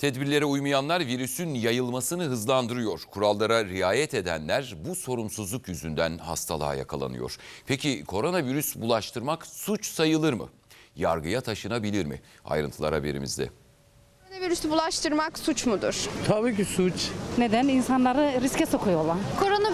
Tedbirlere uymayanlar virüsün yayılmasını hızlandırıyor. Kurallara riayet edenler bu sorumsuzluk yüzünden hastalığa yakalanıyor. Peki koronavirüs bulaştırmak suç sayılır mı? Yargıya taşınabilir mi? Ayrıntılar haberimizde. Koronavirüsü bulaştırmak suç mudur? Tabii ki suç. Neden? İnsanları riske sokuyorlar.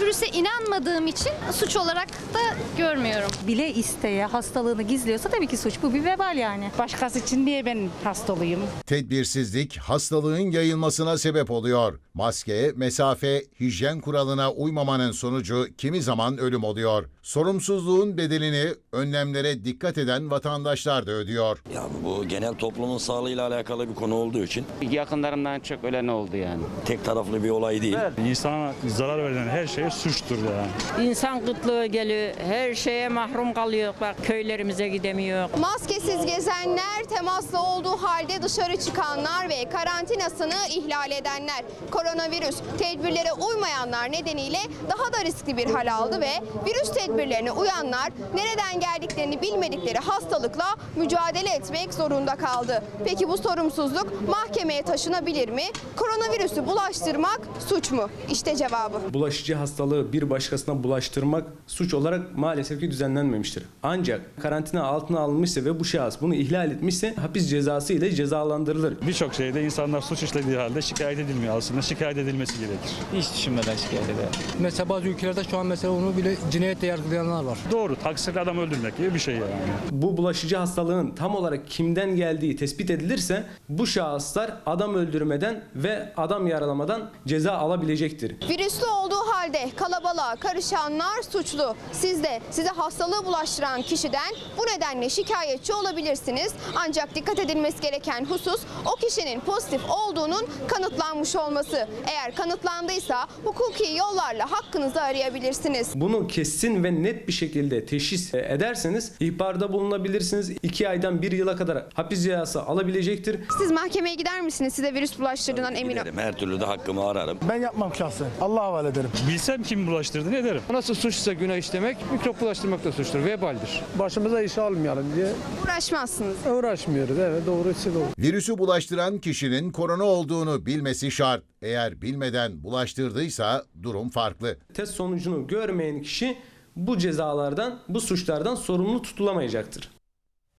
Koronavirüse inanmadığım için suç olarak da görmüyorum. bile isteye hastalığını gizliyorsa tabii ki suç. Bu bir vebal yani. Başkası için niye ben hasta olayım? Tedbirsizlik hastalığın yayılmasına sebep oluyor. Maske, mesafe, hijyen kuralına uymamanın sonucu kimi zaman ölüm oluyor. Sorumsuzluğun bedelini önlemlere dikkat eden vatandaşlar da ödüyor. Ya bu genel toplumun sağlığıyla alakalı bir konu olduğu için Yakınlarımdan çok ölen oldu yani. tek taraflı bir olay değil. İnsana zarar veren her şey suçtur yani. İnsan kıtlığı geliyor. Her şeye mahrum kalıyor. Bak köylerimize gidemiyor. Maskesiz gezenler, temaslı olduğu halde dışarı çıkanlar ve karantinasını ihlal edenler. Koronavirüs tedbirlere uymayanlar nedeniyle daha da riskli bir hal aldı ve virüs tedbirlerine uyanlar nereden geldiklerini bilmedikleri hastalıkla mücadele etmek zorunda kaldı. Peki bu sorumsuzluk mahkemeye taşınabilir mi? Koronavirüsü bulaştırmak suç mu? İşte cevabı. bulaşıcı hastalığı bir başkasına bulaştırmak suç olarak maalesef ki düzenlenmemiştir. Ancak karantina altına alınmışsa ve bu şahıs bunu ihlal etmişse hapis cezası ile cezalandırılır. Birçok şeyde insanlar suç işlediği halde şikayet edilmiyor. Aslında şikayet edilmesi gerekir. Hiç düşünmeden şikayet eder. Mesela bazı ülkelerde şu an mesela onu bile cinayetle yargılayanlar var. Doğru, taksirli adam öldürmek gibi bir şey yani. Bu bulaşıcı hastalığın tam olarak kimden geldiği tespit edilirse bu şahıslar adam öldürmeden ve adam yaralamadan ceza alabilecektir. Virüslü olduğu halde kalabalığa karışanlar suçlu. Siz de size hastalığı bulaştıran kişiden bu nedenle şikayetçi olabilirsiniz. Ancak dikkat edilmesi gereken husus o kişinin pozitif olduğunun kanıtlanmış olması. Eğer kanıtlandıysa hukuki yollarla hakkınızı arayabilirsiniz. Bunu kesin ve net bir şekilde teşhis ederseniz ihbarda bulunabilirsiniz. 2 aydan 1 yıla kadar hapis cezası alabilecektir. Siz mahkemeye gider misiniz size virüs bulaştırdığından emin olun? Giderim, her türlü de hakkımı ararım. Ben yapmam şahsen. Allah'a havale ederim. Bilsem kim bulaştırdı ne derim? Nasıl suçsa günah işlemek, mikrop bulaştırmak da suçtur. Vebaldir. Başımıza iş almayalım diye Uğraşmazsınız. uğraşmıyoruz. Evet doğrusu doğru. Virüsü bulaştıran kişinin korona olduğunu bilmesi şart. Eğer bilmeden bulaştırdıysa durum farklı. Test sonucunu görmeyen kişi bu cezalardan, bu suçlardan sorumlu tutulamayacaktır.